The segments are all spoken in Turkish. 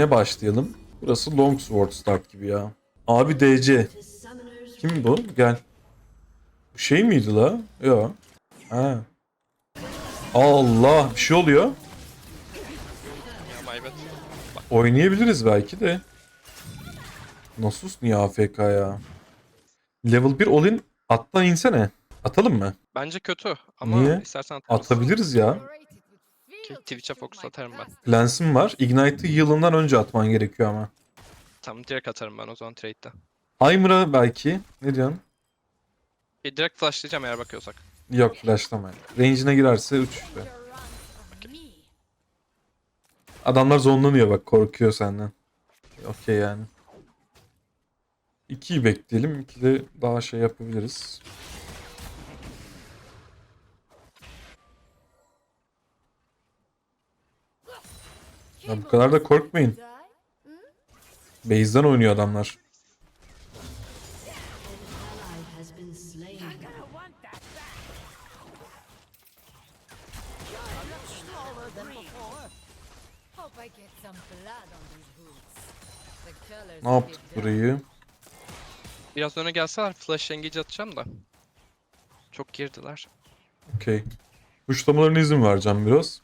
Ne başlayalım? Burası Longsword start gibi ya. Abi DC. Kim bu? Gel. Bu şey miydi la? Yok. Ha. Allah bir şey oluyor. Ya. Oynayabiliriz belki de. Nasus niye AFK ya? Level 1 olin attan insene. Atalım mı? Bence kötü ama Niye? istersen. Atabiliriz ya. Ki Twitch'e fokus atarım ben. Lens'im var. Ignite'ı yılından önce atman gerekiyor ama. Tamam direkt atarım ben o zaman trade'de. Heimer'a belki. Ne diyorsun? E, direkt flashlayacağım eğer bakıyorsak. Yok flashlama. Range'ine girerse 3 işte. Adamlar zonlanıyor bak korkuyor senden. Okey yani. 2'yi bekleyelim. 2'de daha şey yapabiliriz. Ya bu kadar da korkmayın. Base'den oynuyor adamlar. Ne yaptık burayı? Biraz öne gelseler flash engage atacağım da. Çok girdiler. Okey. Uçlamalarına izin vereceğim biraz.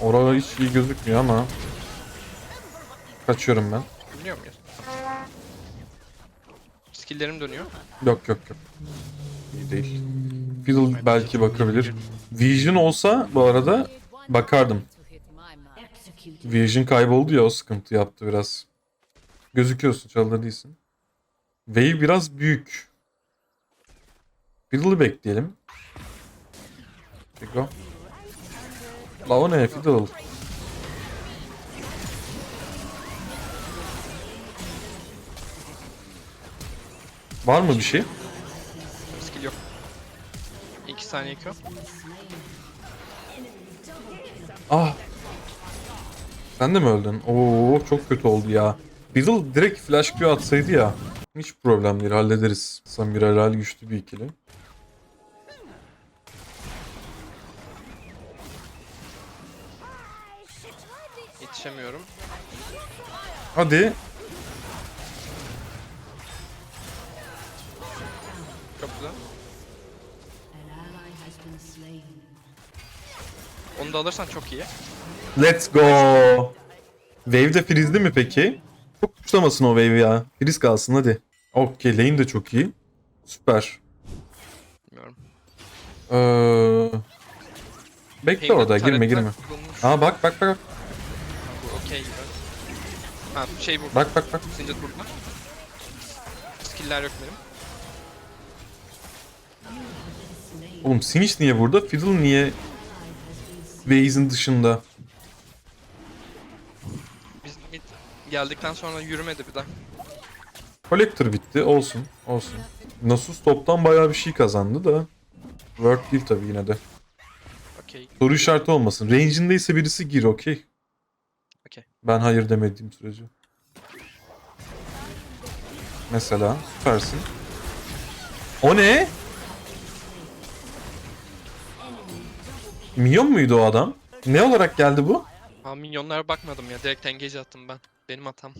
Orada hiç iyi gözükmüyor ama. Kaçıyorum ben. Biliyor muyuz? Skill'lerim dönüyor. Yok yok yok. İyi değil. Fiddle belki bakabilir. Vision olsa bu arada bakardım. Vision kayboldu ya o sıkıntı yaptı biraz. Gözüküyorsun çalda değilsin. Wave biraz büyük. Fiddle'ı bekleyelim. Go. La o ne Fiddle? Var mı bir şey? Skill yok. 2 saniye Q. Ah. Sen de mi öldün? Oo çok kötü oldu ya. Fiddle direkt flash Q atsaydı ya. Hiç problem değil hallederiz. Samira Helal güçlü bir ikili. Yetişemiyorum. Hadi. Çok güzel. Onu da alırsan çok iyi. Let's go. Wave'de freeze'li mi peki? Çok tuşlamasın o wave ya. Freeze kalsın hadi. Okey lane de çok iyi. Süper. Bilmiyorum. Ee... Bekle Haven orada girme girme. Aa bak bak bak. Okey gibi. Ha şey bu. Bak bak bak. Zincir vurdular. Skill'ler yok benim. Oğlum Sinich niye burada? Fiddle niye Base'in dışında? Biz mid geldikten sonra yürümedi bir daha. Collector bitti. Olsun. Olsun. Nasus toptan bayağı bir şey kazandı da. Work değil tabii yine de. Okey. Soru işareti olmasın. Range'indeyse birisi gir okey. Okey. Ben hayır demediğim sürece. Mesela süpersin. O ne? Minyon muydu o adam? Ne olarak geldi bu? Ha minyonlara bakmadım ya. Direkt engage attım ben. Benim hatam.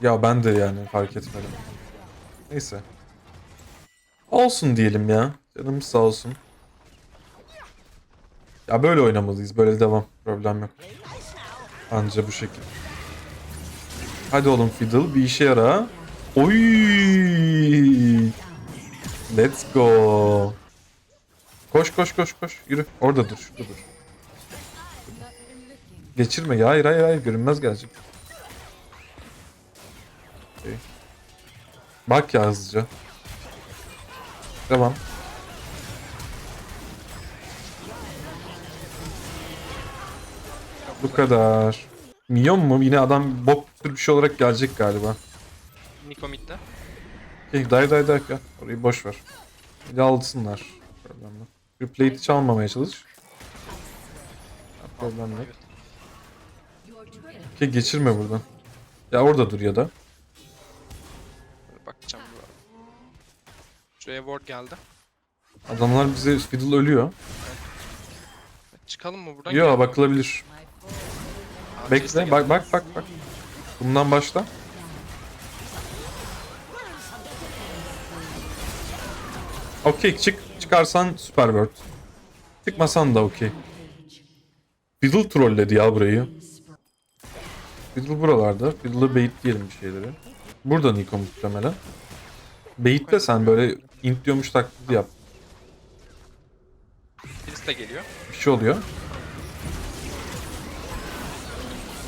Ya ben de yani fark etmedim. Neyse. Olsun diyelim ya. Canımız sağ olsun. Ya böyle oynamalıyız. Böyle devam. Problem yok. Anca bu şekilde. Hadi oğlum Fiddle bir işe yara. Oy! Let's go. Koş koş koş koş. Yürü. Orada dur. Şurada dur. Geçirme. ya. Hayır hayır hayır. Görünmez gelecek. Okey. Bak ya hızlıca. Devam. Bu kadar. Minyon mu? Yine adam bok tür bir şey olarak gelecek galiba. Niko midde. Okey, day day day gel. Orayı boş ver. Bir de alsınlar. Problem yok. Replate'i çalmamaya çalış. Ya, Problem yok. Okey geçirme buradan. Ya orada dur ya da. Bakacağım. Şuraya ward geldi. Adamlar bize Fiddle ölüyor. Çıkalım mı buradan? Yo bakılabilir. Bekle. Bak bak bak bak. Bundan başla. Okey çık. Çıkarsan süper word. Çıkmasan da okey. Fiddle trolledi ya burayı. Fiddle buralarda. Fiddle'ı bait diyelim bir şeyleri. Burada Nico muhtemelen. Bait de sen böyle int diyormuş taklidi yap. Birisi de geliyor. Bir şey oluyor.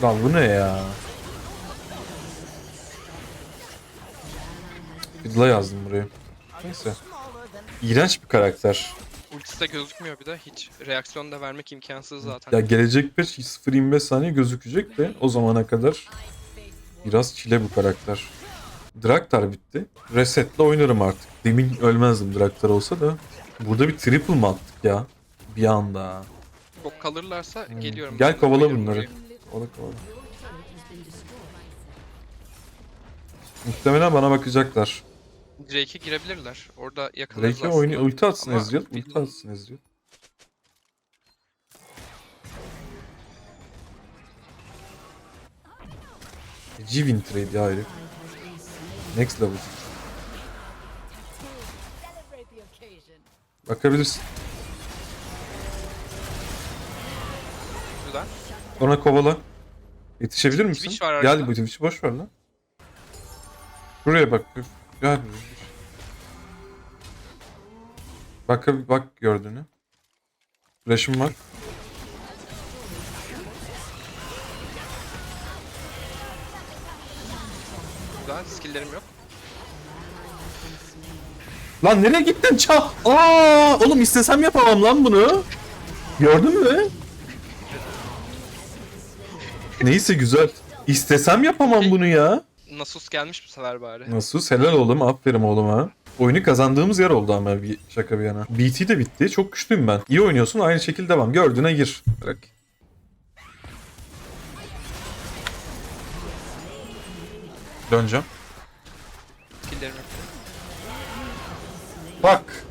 Lan bu ne ya? Fiddle'a yazdım burayı. Neyse. İğrenç bir karakter. Ultisi de gözükmüyor bir de. Hiç reaksiyon da vermek imkansız zaten. Ya gelecek bir 0.25 saniye gözükecek de o zamana kadar biraz çile bu karakter. Draktar bitti. Resetle oynarım artık. Demin ölmezdim Draktar olsa da. Burada bir triple mı attık ya? Bir anda. Çok kalırlarsa geliyorum. Hmm. Gel ben de, kovala geliyorum bunları. oraya. Kovala kovala. Muhtemelen bana bakacaklar. Drake'e girebilirler. Orada yakalarız Drake'e oyunu ulti atsın Ama Ezreal. Ulti atsın Ezreal. G-Win trade ya herif. Next level. Bakabilirsin. Güzel. Ona kovala. Yetişebilir misin? Twitch var Gel bu Twitch'i boş ver lan. Buraya bak. Gel. Bak bak gördüğünü. Flash'ım var. Güzel. Skill'lerim yok. Lan nereye gittin çal? Aa, oğlum istesem yapamam lan bunu. Gördün mü? Neyse güzel. İstesem yapamam bunu ya. Nasus gelmiş bu sefer bari. Nasıl? Helal oğlum. Aferin oğluma. Oyunu kazandığımız yer oldu ama bir şaka bir yana. BT de bitti. Çok güçlüyüm ben. İyi oynuyorsun. Aynı şekilde devam. Gördüğüne gir. Bırak. Döneceğim. Bak.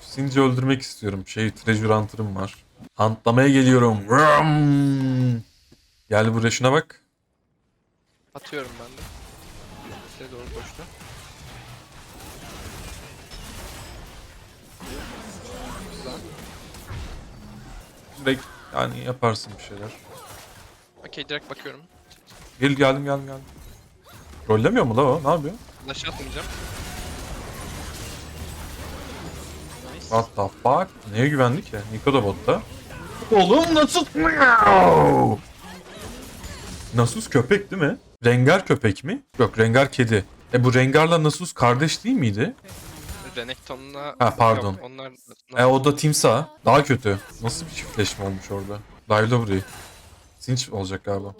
Sinci öldürmek istiyorum. Şey Treasure Hunter'ım var. Huntlamaya geliyorum. Vroom. Gel buraya şuna bak. Atıyorum ben de. Size doğru koştu. Güzel. Direkt yani yaparsın bir şeyler. Okey direkt bakıyorum. Gel geldim geldim geldim. Rollemiyor mu la o? Ne yapıyor? Flash atmayacağım. Nice. What the fuck? Neye güvendik ya? Niko da botta. Oğlum Nasus... Nasus köpek değil mi? Rengar köpek mi? Yok Rengar kedi. E bu Rengar'la Nasus kardeş değil miydi? Renekton'la... Ha, pardon. Yok, onlar... E o da timsah. Daha kötü. Nasıl bir çiftleşme olmuş orada? Dive'la burayı. Sinç olacak galiba.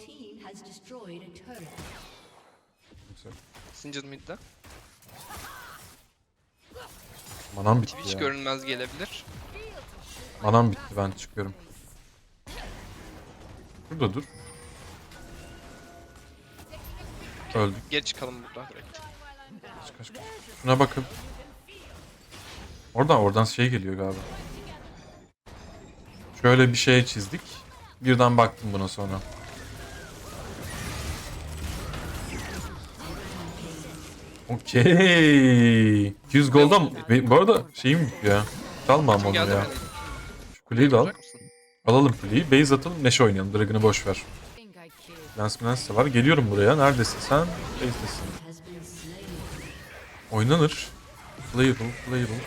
Singed mid'de. Manam bitti Twitch ya. görünmez gelebilir. Manam bitti ben çıkıyorum. Burada dur. Öldük. Geri çıkalım burada direkt. Kaç kaç kaç. Şuna bakın. Oradan oradan şey geliyor galiba. Şöyle bir şey çizdik. Birden baktım buna sonra. Okey. 200 goldan Ve bu arada şeyim ya. Çalma ama onu ya. Şu kuleyi de al. Alalım kuleyi. Base atalım. Neşe oynayalım. Dragon'ı boş ver. Lens Lens var. Geliyorum buraya. Neredesin sen? Slain. Oynanır. Playable, playable.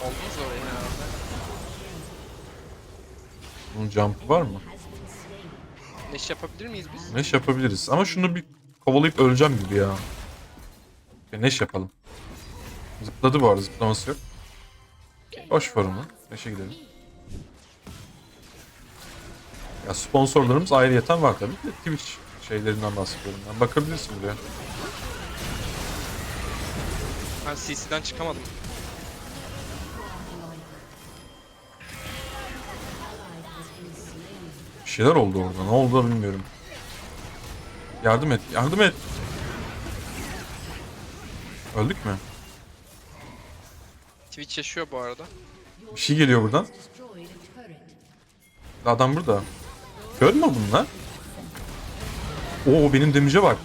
Olmaz oraya herhalde. Bunun jump'ı var mı? Neş yapabilir miyiz biz? Neş yapabiliriz. Ama şunu bir kovalayıp öleceğim gibi ya. Okay, neş yapalım. Zıpladı bu arada. Zıplaması yok. Boş ver onu. Neşe gidelim. Ya sponsorlarımız ayrıyeten var tabii. de Twitch şeylerinden bahsediyorum. Ben bakabilirsin buraya. Ben CC'den çıkamadım. Bir şeyler oldu orada. Ne oldu bilmiyorum. Yardım et. Yardım et. Öldük mü? Twitch yaşıyor bu arada. Bir şey geliyor buradan. Adam burada. Kör mü bunlar? Oo benim damage'e bak.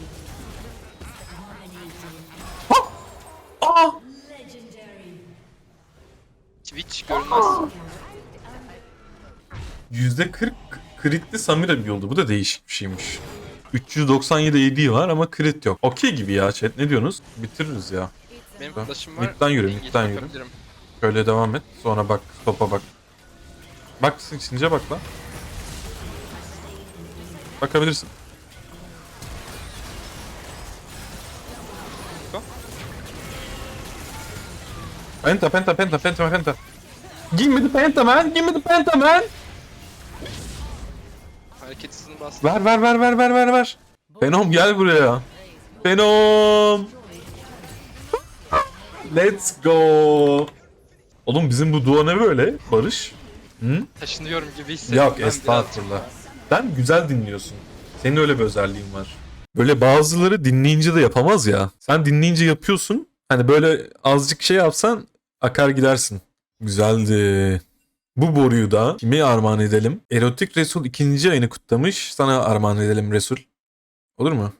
Ha! Aa! Twitch görünmez. %40 critli Samira bir oldu. Bu da değişik bir şeymiş. 397 AD var ama crit yok. Okey gibi ya chat. Ne diyorsunuz? Bitiririz ya. Benim flash'ım var. Mid'den yürü, mid'den yürü. Şöyle devam et. Sonra bak topa bak. Bak Since bak lan. Bakabilirsin. Penta penta penta penta penta. Give me the penta man. Give me the penta man. Hareket hızını. Ver ver ver ver ver ver ver. Venom gel buraya. Venom. Let's go. Oğlum bizim bu duo ne böyle? Barış. Taşınıyorum gibi hissediyorum. Yok ben biraz. Sen güzel dinliyorsun. Senin öyle bir özelliğin var. Böyle bazıları dinleyince de yapamaz ya. Sen dinleyince yapıyorsun. Hani böyle azıcık şey yapsan akar gidersin. Güzeldi. Bu boruyu da kime armağan edelim? Erotik Resul ikinci ayını kutlamış. Sana armağan edelim Resul. Olur mu?